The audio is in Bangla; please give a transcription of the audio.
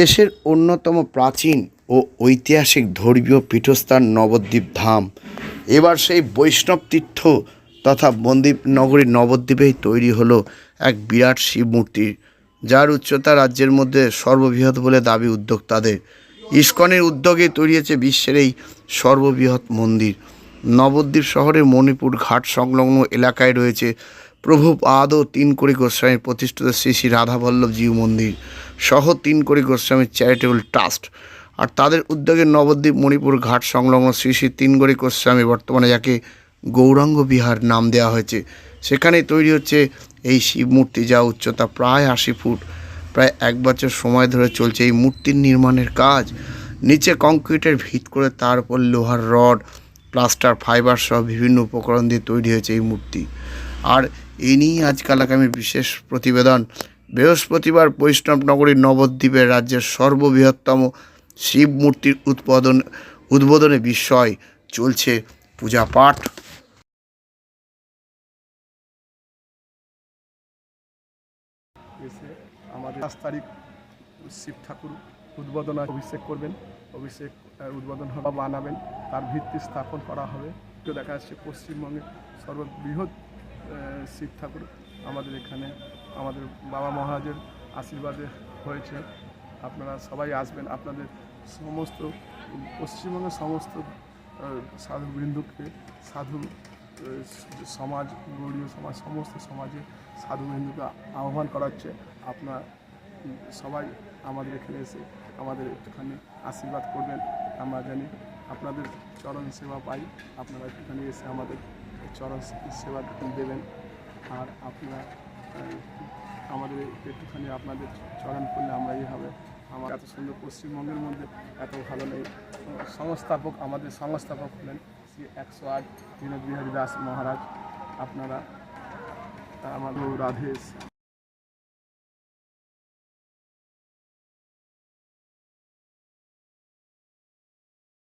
দেশের অন্যতম প্রাচীন ও ঐতিহাসিক ধর্মীয় পীঠস্থান নবদ্বীপ ধাম। এবার সেই বৈষ্ণব তীর্থ তথা বন্দীপ নগরী নবদ্বীপেই তৈরি হলো এক বিরাট শিব মূর্তি, যার উচ্চতা রাজ্যের মধ্যে সর্ববৃহৎ বলে দাবি উদ্যোক্তাদের। ইস্কনের উদ্যোগে তৈরি হয়েছে বিশ্বের এই সর্ববৃহৎ মন্দির। নবদ্বীপ শহরের মণিপুর ঘাট সংলগ্ন এলাকায় রয়েছে প্রভু পাদ ও তিন কোটি গোস্বামীর প্রতিষ্ঠিত শ্রী শ্রী রাধাবল্লভ জিউ মন্দির সহ তিন কোটি গোস্বামীর চ্যারিটেবল ট্রাস্ট আর তাদের উদ্যোগে নবদ্বীপ মণিপুর ঘাট সংলগ্ন শ্রী শ্রী তিন কোটি গোস্বামী বর্তমানে যাকে গৌরাঙ্গ বিহার নাম দেওয়া হয়েছে। সেখানেই তৈরি হচ্ছে এই শিব মূর্তি যা উচ্চতা প্রায় আশি ফুট। প্রায় এক বছর সময় ধরে চলছে এই মূর্তির নির্মাণের কাজ। নিচে কংক্রিটের ভিত করে তার উপর লোহার রড, প্লাস্টার, ফাইবার সহ বিভিন্ন উপকরণ দিয়ে তৈরি হয়েছে এই মূর্তি। আর এই আজকাল আগামী বিশেষ প্রতিবেদন। বৃহস্পতিবার বৈষ্ণব নগরীর নবদ্বীপের রাজ্যের সর্ববৃহত্তম শিব মূর্তির উৎপাদন উদ্বোধনে বিস্ময় চলছে পূজা পাঠ। আমাদের পাঁচ তারিখ শিব ঠাকুর উদ্বোধন অভিষেক করবেন। অভিষেক উদ্বোধন হবে, বানাবেন। তার ভিত্তি স্থাপন করা হবে। দেখা যাচ্ছে পশ্চিমবঙ্গের সর্ববৃহৎ শিব ঠাকুর আমাদের এখানে, আমাদের বাবা মহারাজের আশীর্বাদে হয়েছে। আপনারা সবাই আসবেন, আপনাদের সমস্ত, পশ্চিমবঙ্গের সমস্ত সাধুবৃন্দকে, সাধু সমাজ, গৌরীয় সমাজ, সমস্ত সমাজে সাধুবৃন্দকে আহ্বান করা হচ্ছে আপনার সবাই আমাদের এখানে এসে আমাদের একটুখানি আশীর্বাদ করবেন। আমরা জানি আপনাদের চরণ সেবা পাই, আপনারা একটুখানি এসে আমাদের চরণ সেবা দেবেন। আর আপনারা আমাদের একটুখানি আপনাদের চরণ করলে আমরা হবে আমার এত সুন্দর পশ্চিমবঙ্গের মধ্যে এত ভালো নেই। সংস্থাপক, আমাদের সংস্থাপক হলেন শ্রী একশো আট বিনোদ বিহারী দাস মহারাজ আপনারা আমাদের রাধে